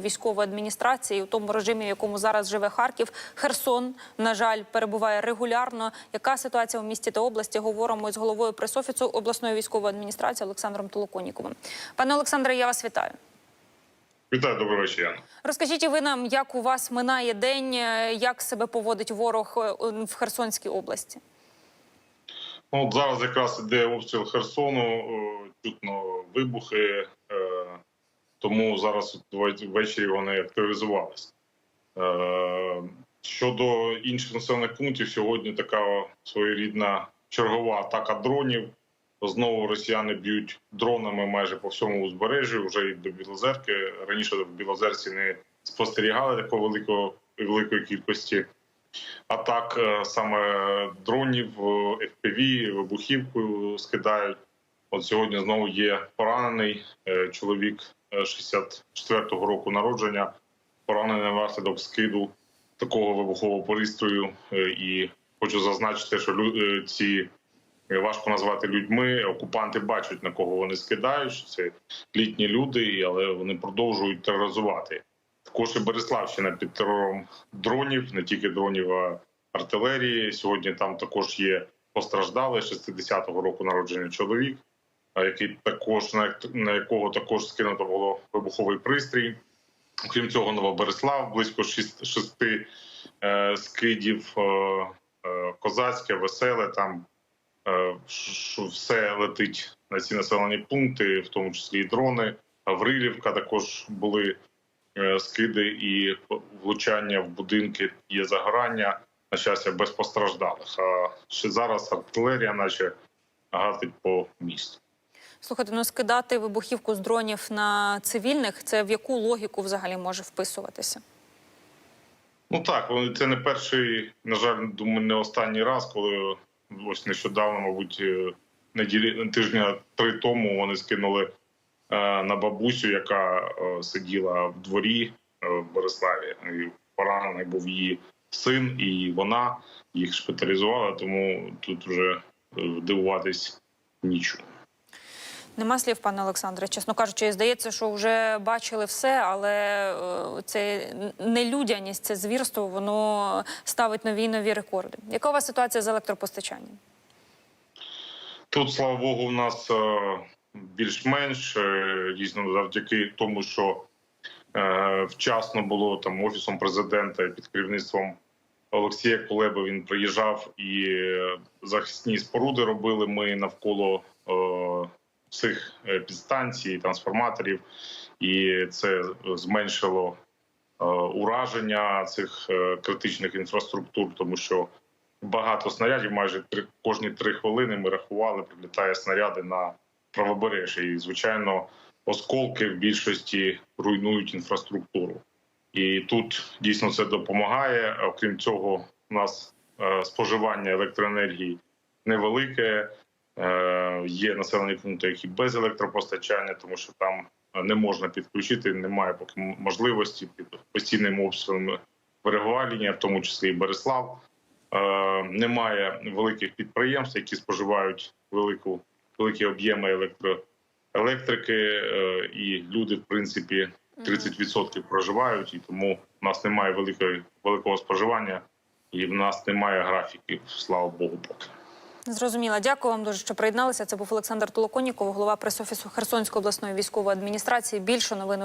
військової адміністрації у тому режимі, в якому зараз живе Харків. Херсон, на жаль, перебуває регулярно. Яка ситуація у місті та області? Говоримо з головою пресофісу обласної військової адміністрації Олександром Толоконіковим. Пане Олександре, я вас вітаю. Вітаю, доброго вечора. Розкажіть і ви нам, як у вас минає день, е, як себе поводить ворог е, в Херсонській області? Ну, зараз якраз іде обстріл Херсону, е, чутно вибухи, тому зараз ввечері вони активізувалися. Е, Щодо інших населених пунктів, сьогодні така своєрідна чергова атака дронів. Знову росіяни б'ють дронами майже по всьому узбережжю, вже і до Білозерки. Раніше в Білозерці не спостерігали такої великої, великої кількості атак е, саме дронів, е, FPV, вибухівкою скидають. От сьогодні знову є поранений чоловік 64-го року народження, поранений внаслідок скиду такого вибухового пристрою. Е, І хочу зазначити, що е, ці е, важко назвати людьми. Окупанти бачать на кого вони скидають. що Це літні люди, але вони продовжують тероризувати. Також і Береславщина під терором дронів, не тільки дронів, а артилерії. Сьогодні там також є постраждалий 60-го року народження чоловік, який також на, на якого також скинуто було вибуховий пристрій. Крім цього, Новобереслав близько шість- шести е, скидів, е, е, козацьке, веселе. Там е, що все летить на ці населені пункти, в тому числі і дрони. Гаврилівка також були е, скиди і влучання в будинки, є загорання. На щастя, без постраждалих. А ще зараз артилерія, наче гатить по місту. Слухайте, ну скидати вибухівку з дронів на цивільних це в яку логіку взагалі може вписуватися? Ну так, це не перший, на жаль, думаю, не останній раз, коли ось нещодавно, мабуть, е, неділі тижня три тому вони скинули е, на бабусю, яка е, сиділа в дворі в Бориславі. І поранений був її син, і вона їх шпиталізувала, тому тут вже дивуватись нічого. Нема слів, пане Олександре. Чесно кажучи, здається, що вже бачили все, але е, це нелюдяність, це звірство, воно ставить нові нові рекорди. Яка у вас ситуація з електропостачанням? Тут, слава Богу, у нас е, більш-менш е, дійсно завдяки тому, що вчасно було там офісом президента під керівництвом Олексія Кулеби. Він приїжджав і захисні споруди робили ми навколо цих е, підстанцій, трансформаторів, і це зменшило е, ураження цих е, критичних інфраструктур, тому що багато снарядів, майже три кожні три хвилини ми рахували, прилітає снаряди на правобережжя. І звичайно, осколки в більшості руйнують інфраструктуру. І тут дійсно це допомагає. Окрім цього, у нас споживання електроенергії невелике. Е, є населені пункти, які без електропостачання, тому що там не можна підключити, немає поки можливості під постійними обстрілами берегова в тому числі і Береслав. Е, немає великих підприємств, які споживають велику великі об'єми електро, електрики, е, і люди, в принципі, 30% проживають, і тому в нас немає великої великого споживання, і в нас немає графіків, слава Богу, поки. Зрозуміла. Дякую вам дуже, що приєдналися. Це був Олександр Толоконіков, голова пресофісу Херсонської обласної військової адміністрації. Більше новин